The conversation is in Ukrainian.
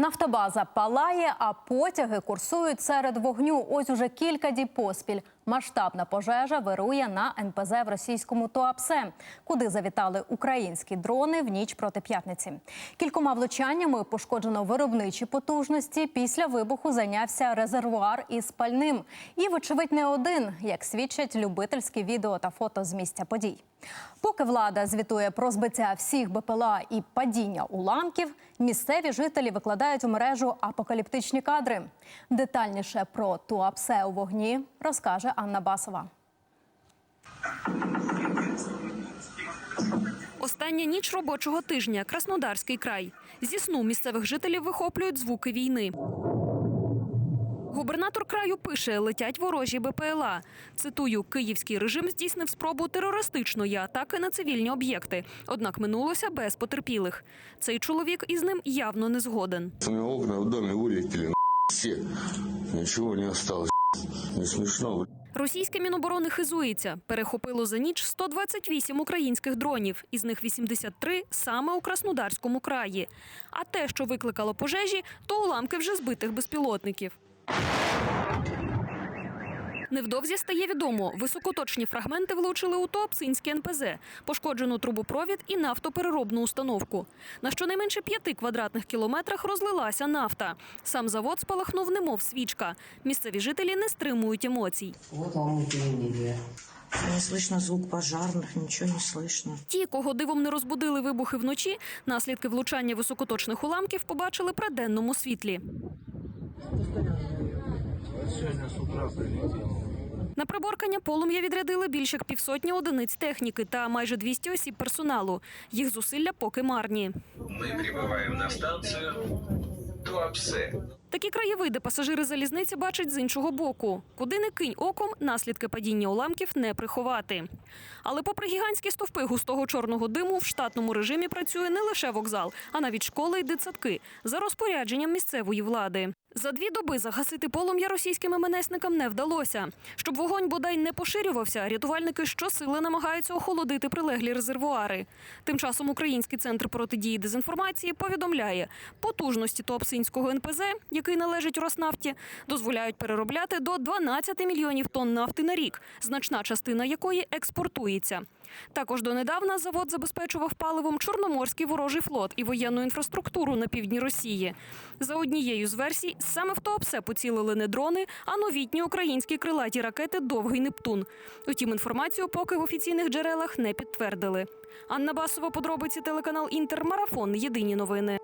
Нафтобаза палає, а потяги курсують серед вогню. Ось уже кілька діб поспіль. Масштабна пожежа вирує на НПЗ в російському Туапсе, куди завітали українські дрони в ніч проти п'ятниці. Кількома влучаннями пошкоджено виробничі потужності. Після вибуху зайнявся резервуар із пальним. І, вочевидь, не один, як свідчать любительські відео та фото з місця подій. Поки влада звітує про збиття всіх БПЛА і падіння уламків, місцеві жителі викладають у мережу апокаліптичні кадри. Детальніше про Туапсе у вогні розкаже Анна Басова. Остання ніч робочого тижня. Краснодарський край. Зі сну місцевих жителів вихоплюють звуки війни. Губернатор краю пише, летять ворожі БПЛА. Цитую, київський режим здійснив спробу терористичної атаки на цивільні об'єкти. Однак минулося без потерпілих. Цей чоловік із ним явно не згоден. Окна в доме вылетели, на все. Ничего не осталось. Не смешно. Російське міноборони хизується. Перехопило за ніч 128 українських дронів, із них 83 саме у Краснодарському краї. А те, що викликало пожежі, то уламки вже збитих безпілотників. Невдовзі стає відомо, високоточні фрагменти влучили у Туапсинське НПЗ, пошкоджену трубопровід і нафтопереробну установку. На щонайменше п'яти квадратних кілометрах розлилася нафта. Сам завод спалахнув, немов свічка. Місцеві жителі не стримують емоцій. Вот вам и приняли. Не слышно звук пожарных, ничего не слышно. Ті, кого дивом не розбудили вибухи вночі, наслідки влучання високоточних уламків побачили при денному світлі. На приборкання полум'я відрядили більше як півсотні одиниць техніки та майже 200 осіб персоналу. Їх зусилля поки марні. Мы прибываем на станцию Туапсе. Такі краєвиди пасажири залізниці бачать з іншого боку. Куди не кинь оком, наслідки падіння уламків не приховати. Але попри гігантські стовпи густого чорного диму, в штатному режимі працює не лише вокзал, а навіть школи й дитсадки за розпорядженням місцевої влади. За дві доби загасити полум'я російським МНСникам не вдалося. Щоб вогонь бодай не поширювався, рятувальники щосили намагаються охолодити прилеглі резервуари. Тим часом Український центр протидії дезінформації повідомляє, потужності Туапсинського НПЗ, який належить Роснафті, дозволяють переробляти до 12 мільйонів тонн нафти на рік, значна частина якої експортується. Також донедавна завод забезпечував паливом Чорноморський ворожий флот і воєнну інфраструктуру на півдні Росії. За однією з версій, саме в Туапсе поцілили не дрони, а новітні українські крилаті ракети Довгий Нептун. Утім, інформацію поки в офіційних джерелах не підтвердили. Анна Басова, подробиці телеканал Інтермарафон. Єдині новини.